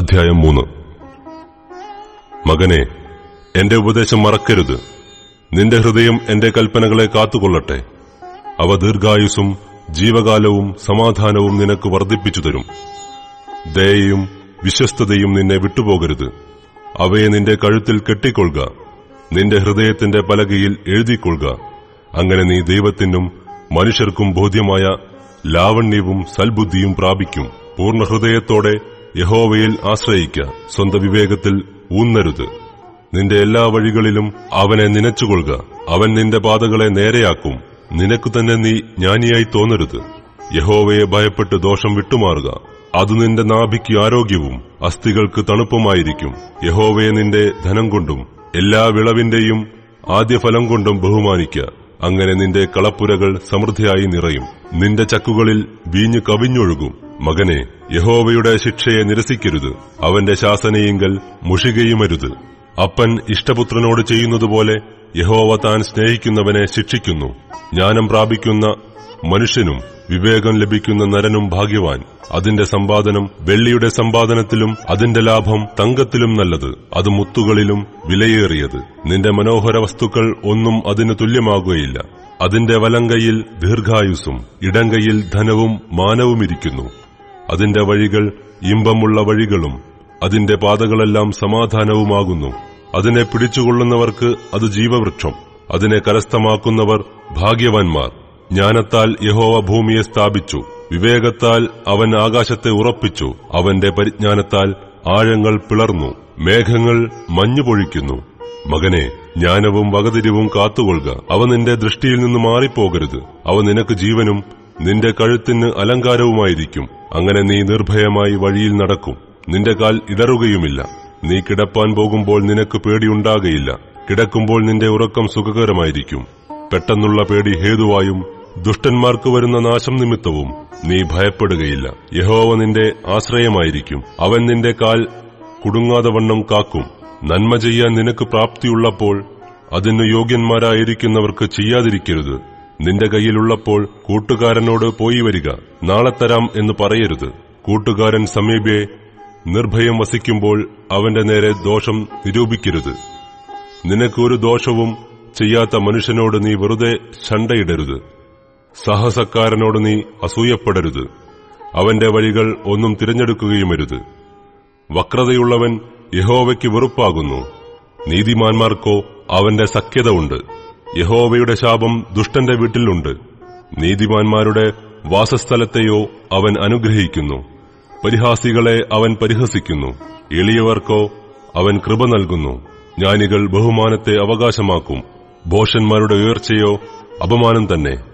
അധ്യായം മൂന്ന്. മകനെ എന്റെ ഉപദേശം മറക്കരുത്. നിന്റെ ഹൃദയം എന്റെ കൽപ്പനകളെ കാത്തുകൊള്ളട്ടെ. അവ ദീർഘായുസും ജീവകാലവും സമാധാനവും നിനക്ക് വർദ്ധിപ്പിച്ചു തരും. ദയയും വിശ്വസ്തതയും നിന്നെ വിട്ടുപോകരുത്. അവയെ നിന്റെ കഴുത്തിൽ കെട്ടിക്കൊള്ളുക. നിന്റെ ഹൃദയത്തിന്റെ പലകയിൽ എഴുതിക്കൊള്ളുക. അങ്ങനെ നീ ദൈവത്തിനും മനുഷ്യർക്കും ബോധ്യമായ ലാവണ്യവും സൽബുദ്ധിയും പ്രാപിക്കും. പൂർണ ഹൃദയത്തോടെ യഹോവയിൽ ആശ്രയിക്ക. സ്വന്തം വിവേകത്തിൽ ഊന്നരുത്. നിന്റെ എല്ലാ വഴികളിലും അവനെ നനച്ചുകൊള്ളുക. അവൻ നിന്റെ പാതകളെ നേരെയാക്കും. നിനക്ക് തന്നെ നീ ജ്ഞാനിയായി തോന്നരുത്. യഹോവയെ ഭയപ്പെട്ട് ദോഷം വിട്ടുമാറുക. അത് നിന്റെ നാഭിക്ക് ആരോഗ്യവും അസ്ഥികൾക്ക് തണുപ്പുമായിരിക്കും. യഹോവയെ നിന്റെ ധനം കൊണ്ടും എല്ലാ വിളവിന്റെയും ആദ്യഫലം കൊണ്ടും ബഹുമാനിക്കുക അങ്ങനെ നിന്റെ കളപ്പുരകൾ സമൃദ്ധിയായി നിറയും. നിന്റെ ചക്കുകളിൽ വീഞ്ഞ് കവിഞ്ഞൊഴുകും. മകനെ യഹോവയുടെ ശിക്ഷയെ നിരസിക്കരുത്. അവന്റെ ശാസനയെങ്കിൽ മുഷികയുമരുത്. അപ്പൻ ഇഷ്ടപുത്രനോട് ചെയ്യുന്നതുപോലെ യഹോവ താൻ സ്നേഹിക്കുന്നവനെ ശിക്ഷിക്കുന്നു. ജ്ഞാനം പ്രാപിക്കുന്ന മനുഷ്യനും വിവേകം ലഭിക്കുന്ന നരനും ഭാഗ്യവാൻ. അതിന്റെ സമ്പാദനം വെള്ളിയുടെ സമ്പാദനത്തിലും അതിന്റെ ലാഭം തങ്കത്തിലും നല്ലത്. അത് മുത്തുകളിലും വിലയേറിയത്. നിന്റെ മനോഹര വസ്തുക്കൾ ഒന്നും അതിന് തുല്യമാകുകയില്ല. അതിന്റെ വലങ്കയിൽ ദീർഘായുസും ഇടങ്കയിൽ ധനവും മാനവുമിരിക്കുന്നു അതിന്റെ വഴികൾ ഇമ്പമുള്ള വഴികളും അതിന്റെ പാതകളെല്ലാം സമാധാനവുമാകുന്നു. അതിനെ പിടിച്ചുകൊള്ളുന്നവർക്ക് അത് ജീവവൃക്ഷം. അതിനെ കരസ്ഥമാക്കുന്നവർ ഭാഗ്യവാൻമാർ ജ്ഞാനത്താൽ യഹോവ ഭൂമിയെ സ്ഥാപിച്ചു. വിവേകത്താൽ അവൻ ആകാശത്തെ ഉറപ്പിച്ചു. അവന്റെ പരിജ്ഞാനത്താൽ ആഴങ്ങൾ പിളർന്നു. മേഘങ്ങൾ മഞ്ഞുപൊഴിക്കുന്നു. മകനെ ജ്ഞാനവും വകതിരിവും കാത്തുകൊള്ളുക. അവ നിന്റെ ദൃഷ്ടിയിൽ നിന്ന് മാറിപ്പോകരുത്. അവ നിനക്ക് ജീവനും നിന്റെ കഴുത്തിന് അലങ്കാരവുമായിരിക്കും. അങ്ങനെ നീ നിർഭയമായി വഴിയിൽ നടക്കും. നിന്റെ കാൽ ഇടറുകയുമില്ല നീ കിടപ്പാൻ പോകുമ്പോൾ നിനക്ക് പേടിയുണ്ടാകയില്ല. കിടക്കുമ്പോൾ നിന്റെ ഉറക്കം സുഖകരമായിരിക്കും. പെട്ടെന്നുള്ള പേടി ഹേതുവായും ദുഷ്ടന്മാർക്ക് വരുന്ന നാശം നിമിത്തവും നീ ഭയപ്പെടുകയില്ല. യഹോവ നിന്റെ ആശ്രയമായിരിക്കും. അവൻ നിന്റെ കാൽ കുടുങ്ങാതെ വണ്ണം കാക്കും. നന്മ ചെയ്യാൻ നിനക്ക് പ്രാപ്തിയുള്ളപ്പോൾ അതിന് യോഗ്യന്മാരായിരിക്കുന്നവർക്ക് ചെയ്യാതിരിക്കരുത്. നിന്റെ കയ്യിലുള്ളപ്പോൾ കൂട്ടുകാരനോട് പോയി വരിക. നാളെ തരാം എന്ന് പറയരുത്. കൂട്ടുകാരൻ സമീപെ നിർഭയം വസിക്കുമ്പോൾ അവന്റെ നേരെ ദോഷം നിരൂപിക്കരുത്. നിനക്കൊരു ദോഷവും ചെയ്യാത്ത മനുഷ്യനോട് നീ വെറുതെ ശണ്ടയിടരുത് സാഹസക്കാരനോട് നീ അസൂയപ്പെടരുത്. അവന്റെ വഴികൾ ഒന്നും തിരഞ്ഞെടുക്കുകയുമരുത് വക്രതയുള്ളവൻ യഹോവയ്ക്ക് വെറുപ്പാകുന്നു. നീതിമാന്മാർക്കോ അവന്റെ സഖ്യത ഉണ്ട്. യഹോവയുടെ ശാപം ദുഷ്ടന്റെ വീട്ടിലുണ്ട്. നീതിമാന്മാരുടെ വാസസ്ഥലത്തെയോ അവൻ അനുഗ്രഹിക്കുന്നു. പരിഹാസികളെ അവൻ പരിഹസിക്കുന്നു. എളിയവർക്കോ അവൻ കൃപ നൽകുന്നു. ജ്ഞാനികൾ ബഹുമാനത്തെ അവകാശമാക്കും. ഭോഷന്മാരുടെ ഉയർച്ചയോ അപമാനം തന്നെ.